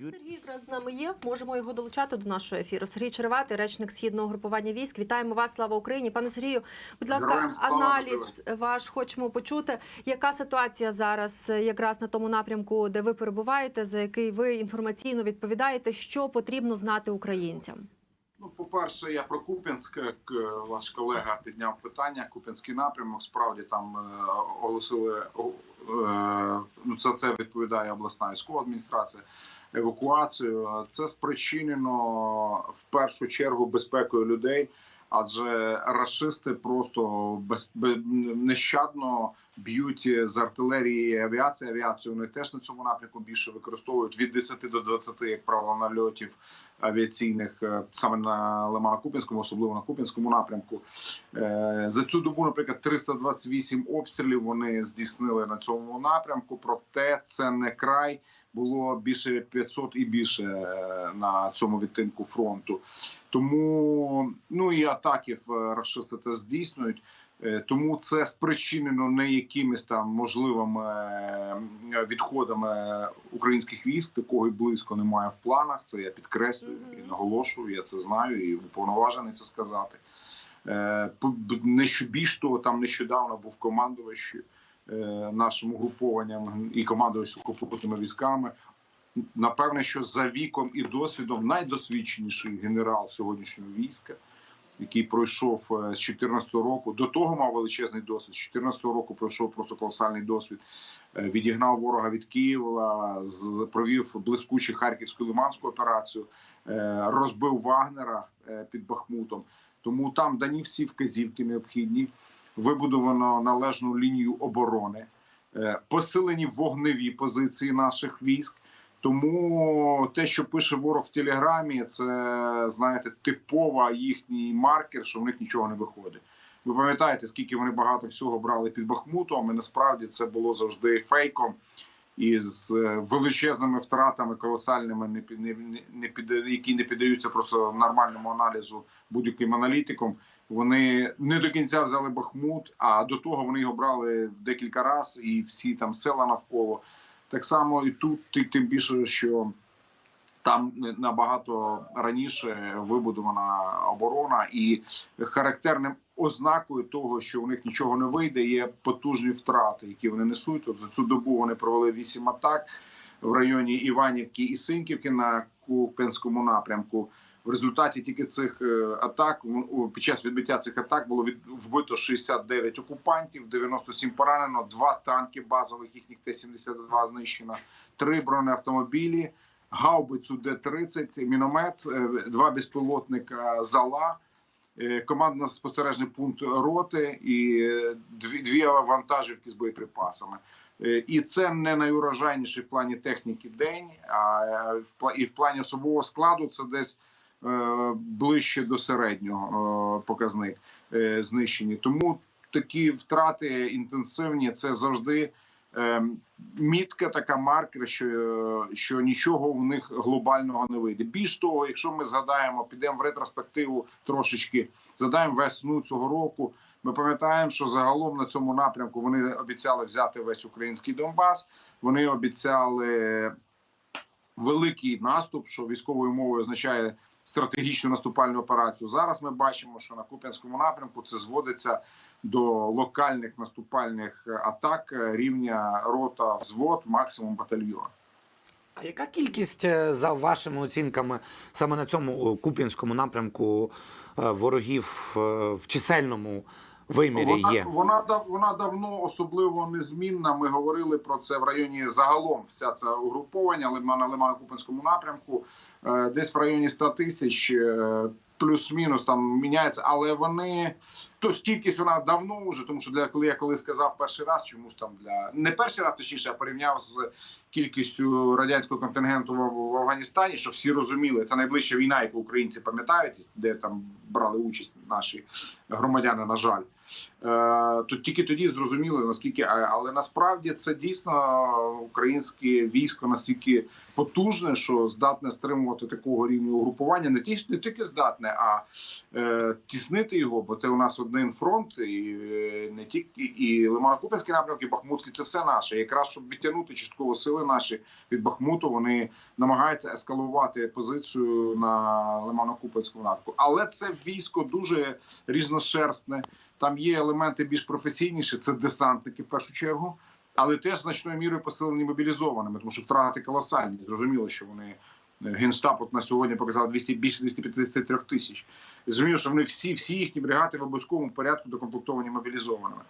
Сергій якраз з нами є. Можемо його долучати до нашого ефіру. Сергій Череватий, речник східного групування військ. Вітаємо вас. Слава Україні, пане Сергію. Будь ласка, слава, аналіз ваш хочемо почути. Яка ситуація зараз е, якраз на тому напрямку, де ви перебуваєте, за який ви інформаційно відповідаєте, що потрібно знати українцям? Ну, по-перше, я про Куп'янськ, як е, ваш колега підняв питання. Куп'янський напрямок справді там е, оголосили е, ну це, це відповідає обласна військова адміністрація. Евакуацію це спричинено в першу чергу безпекою людей, адже рашисти просто без нещадно б'ють з артилерії і авіації. Авіацію вони теж на цьому напрямку більше використовують від 10 до 20, як правило, нальотів авіаційних е, саме на Лимано-Купінському, особливо на Купінському напрямку. Е, За цю добу, наприклад, 328 обстрілів вони здійснили на цьому напрямку. Проте це не край. Було більше 500 і більше е, на цьому відтинку фронту. Тому ну і атаки в рашисти теж здійснюють. Е, Тому це спричинено не якимись там можливими е, відходами українських військ. Такого і близько немає в планах. Це я підкреслюю і наголошую. Я це знаю і уповноважений це сказати. Е, Не що більш того, там нещодавно був командувач е, нашим угрупованням і командувач сухопутними військами. Напевне, що за віком і досвідом найдосвідченіший генерал сьогоднішнього війська, який пройшов е, з 2014 року. До того мав величезний досвід. З 2014 року пройшов просто колосальний досвід. Е, Відігнав ворога від Києва, провів блискучу харківську лиманську операцію, е, розбив Вагнера е, під Бахмутом. Тому там дані всі вказівки необхідні. Вибудовано належну лінію оборони, е, посилені вогневі позиції наших військ. Тому те, що пише ворог в телеграмі, це знаєте, типова їхній маркер, що в них нічого не виходить. Ви пам'ятаєте, скільки вони багато всього брали під Бахмутом, і насправді це було завжди фейком і з е, величезними втратами колосальними, не під не, не під які не піддаються просто нормальному аналізу будь-яким аналітиком. Вони не до кінця взяли Бахмут, а до того вони його брали декілька разів, і всі там села навколо. Так само і тут, ти- тим більше, що там набагато раніше вибудована оборона, і характерним ознакою того, що у них нічого не вийде, є потужні втрати, які вони несуть. От за цю добу вони провели вісім атак в районі Іванівки і Синківки на Куп'янському напрямку. В результаті тільки цих е, атак під час відбиття цих атак було вбито 69 окупантів, 97 поранено, два танки базових їхніх Т-72 знищено, три бронеавтомобілі, гаубицю Д-30, міномет, е, два безпілотника зала. Е, Командно-спостережний пункт роти і е, дві, дві вантажівки з боєприпасами. Е, І це не найурожайніший в плані техніки день, а і в плані особового складу це десь ближче до середнього показник знищені. Тому такі втрати інтенсивні це завжди мітка, така маркер, що, е, що нічого в них глобального не вийде. Більш того, якщо ми згадаємо, підемо в ретроспективу трошечки, згадаємо весну цього року. Ми пам'ятаємо, що загалом на цьому напрямку вони обіцяли взяти весь український Донбас. Вони обіцяли великий наступ, що військовою мовою означає стратегічну наступальну операцію. Зараз ми бачимо, що на Куп'янському напрямку це зводиться до локальних наступальних атак рівня рота, взвод, максимум батальйон. А яка кількість, е, за вашими оцінками, саме на цьому е, Куп'янському напрямку е, ворогів е, в чисельному вимірі Вона, є? вона дав вона давно особливо незмінна. Ми говорили про це в районі загалом. Вся це угруповання Лимана Лимана Купинському напрямку, е, десь в районі 100 тисяч. е, Плюс-мінус там міняється, але вони то кількість вона давно вже, тому що для коли я коли сказав перший раз, чомусь там для не перший раз, точніше, а порівняв з кількістю радянського контингенту в, в Афганістані, щоб всі розуміли, це найближча війна, яку українці пам'ятають, де там брали участь наші громадяни. На жаль, то тільки тоді зрозуміли наскільки, але насправді це дійсно українське військо настільки потужне, що здатне стримувати такого рівня угрупування, не ті не тільки здатне, а е, тіснити його, бо це у нас один фронт, і е, не тільки і Лимано-Купенський напрямок, і Бахмутський це все наше. Якраз щоб відтягнути частково сили наші від Бахмуту, вони намагаються ескалувати позицію на Лимано-Купенському напрямку. Але це військо дуже різношерстне. Там є елементи більш професійніші, це десантники в першу чергу, але теж значною мірою посилені мобілізованими, тому що втрати колосальні. Зрозуміло, що вони е, генштаб от на сьогодні показав 200, більше 253 тисяч. Зрозуміло, що вони всі, всі їхні бригади в обов'язковому порядку докомплектовані мобілізованими.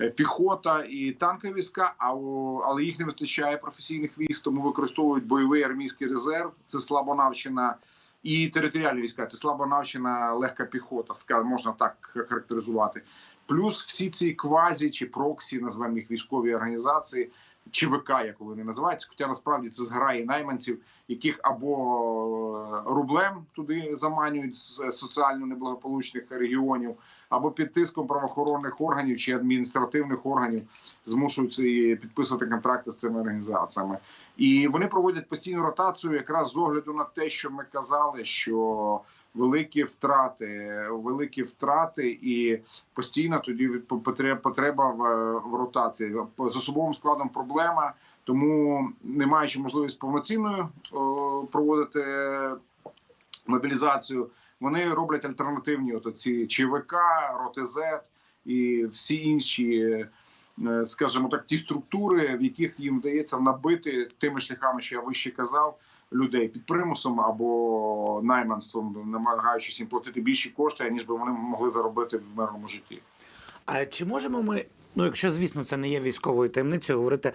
Е, Піхота і танкові війська, але їх не вистачає професійних військ, тому використовують бойовий армійський резерв. Це слабо навчена. І територіальні війська це слабо навчена легка піхота, можна так характеризувати. Плюс всі ці квазі чи проксі, назвемо їх військові організації, чи ВК, як вони називаються. Хоча насправді це зграї найманців, яких або рублем туди заманюють з соціально неблагополучних регіонів, або під тиском правоохоронних органів чи адміністративних органів змушуються і підписувати контракти з цими організаціями. І вони проводять постійну ротацію, якраз з огляду на те, що ми казали, що великі втрати, великі втрати, і постійно тоді потреба в, ротації з особовим складом проблема. Тому не маючи можливість повноцінною проводити мобілізацію, вони роблять альтернативні от ці ЧВК, РОТЗ і всі інші, скажімо так, ті структури, в яких їм вдається набити тими шляхами, що я вище казав, людей під примусом або найманством, намагаючись їм платити більші кошти, ніж би вони могли заробити в мирному житті. А чи можемо ми, ну якщо звісно це не є військовою таємницею, говорити, е,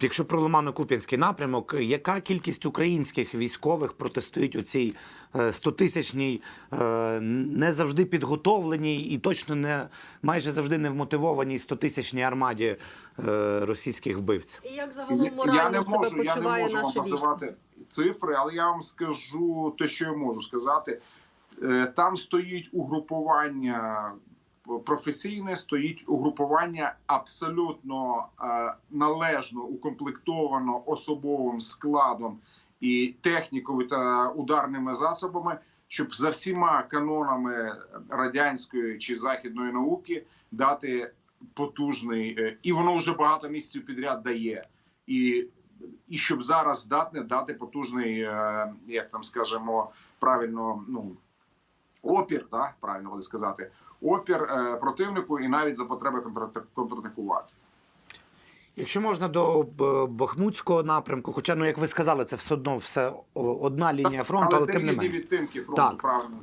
якщо про Лимано-Куп'янський напрямок, яка кількість українських військових протистоїть у цій е, 100-тисячній, е, не завжди підготовленій і точно не майже завжди не вмотивованій 100-тисячній армаді е, російських вбивців? І як загалом я морально не себе можу, я не почуває можу вам військо? називати цифри, але я вам скажу те, що я можу сказати. Там стоїть угрупування професійне, стоїть угрупування абсолютно е, належно укомплектовано особовим складом і технікою та ударними засобами, щоб за всіма канонами радянської чи західної науки дати потужний, е, і воно вже багато місяців підряд дає. І і щоб зараз здатне дати потужний, е, як там скажемо, правильно, ну опір, да, правильно буде сказати, опір е, противнику і навіть за потреби контратакувати. Якщо можна до Бахмутського напрямку, хоча, ну як ви сказали, це все одно все одна лінія фронту, але, Але це тим не різні менше. відтинки фронту, Так. правильно.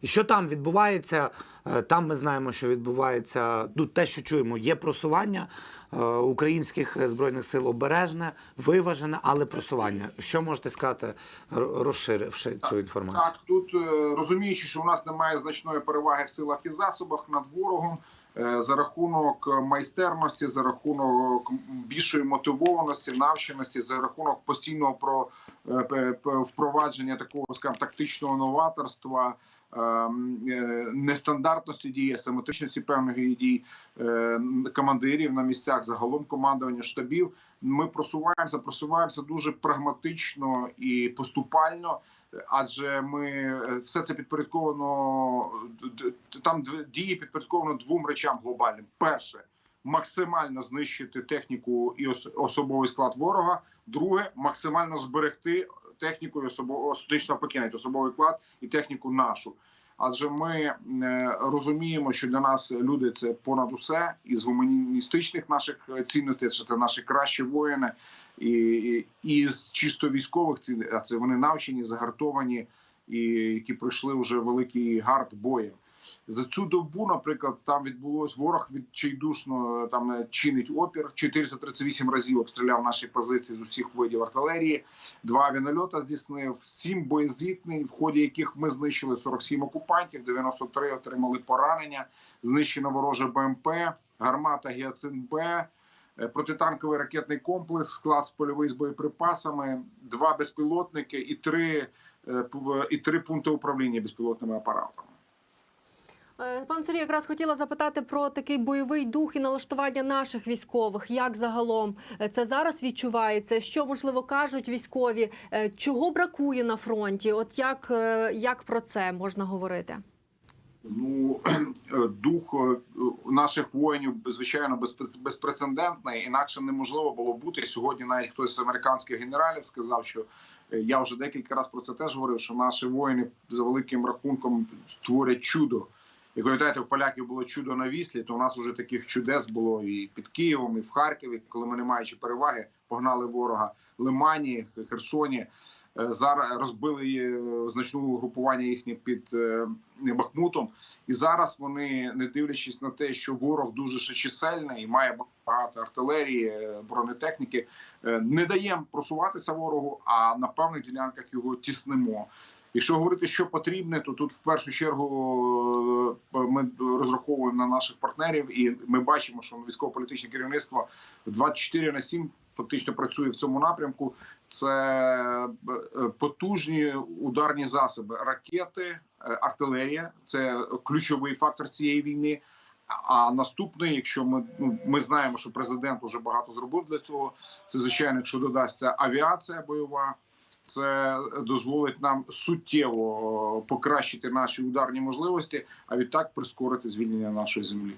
І що там відбувається? Е, Там ми знаємо, що відбувається. Ну, те, що чуємо, є просування е, українських е, збройних сил обережне, виважене, але просування. Що можете сказати, розширивши цю інформацію? Так, тут е, розуміючи, що у нас немає значної переваги в силах і засобах над ворогом. е, За рахунок майстерності, за рахунок більшої мотивованості, навченості, за рахунок постійного про впровадження такого скажімо, тактичного новаторства, ем, нестандартності дії, асиметричності певних дій командирів на місцях, загалом командування штабів. Ми просуваємося, просуваємося дуже прагматично і поступально, адже ми е, все це підпорядковано там дії підпорядковано двом речам глобальним. Перше максимально знищити техніку і особовий склад ворога. Друге максимально зберегти техніку і особо покинути особовий склад і техніку нашу. Адже ми е, розуміємо, що для нас люди це понад усе, і з гуманістичних наших е, цінностей, що це наші кращі воїни, і, і, і з чисто військових цін, а це вони навчені, загартовані, і які пройшли вже великий гард боєм. За цю добу, наприклад, там відбулось ворог відчайдушно там е, чинить опір. 438 разів обстріляв наші позиції з усіх видів артилерії. Два авіанольота здійснив, сім боєзітний, в ході яких ми знищили 47 окупантів, 93 отримали поранення. Знищено вороже БМП, гармата Гіацин Б. е, Протитанковий ракетний комплекс, клас польовий з боєприпасами, два безпілотники і три, е, і три пункти управління безпілотними апаратами. Е, Пан Сергій, якраз хотіла запитати про такий бойовий дух і налаштування наших військових. Як загалом е, це зараз відчувається? Що можливо кажуть військові? Е, Чого бракує на фронті? От як, як про це можна говорити? Ну дух наших воїнів звичайно без- безпрецедентний. Інакше неможливо було бути сьогодні. Навіть хтось з американських генералів сказав, що я вже декілька разів про це теж говорив. Що наші воїни за великим рахунком створять чудо. Як пам'ятаєте, в поляків було чудо на віслі, то у нас вже таких чудес було і під Києвом, і в Харкові, коли ми не маючи переваги, погнали ворога Лимані, Херсоні. Е, Зараз розбили е, значну групування їхнє під е, Бахмутом. І зараз вони, не дивлячись на те, що ворог дуже чисельний і має багато артилерії, бронетехніки, не даємо просуватися ворогу, а на певних ділянках його тіснимо. Якщо говорити, що потрібне, то тут в першу чергу е, ми розраховуємо на наших партнерів, і ми бачимо, що військово-політичне керівництво 24 на 7 фактично працює в цьому напрямку. Це е, потужні ударні засоби, ракети, е, артилерія це ключовий фактор цієї війни. А наступний, якщо ми ну, ми знаємо, що президент вже багато зробив для цього. Це звичайно, якщо додасться авіація бойова, це дозволить нам суттєво покращити наші ударні можливості, а відтак прискорити звільнення нашої землі.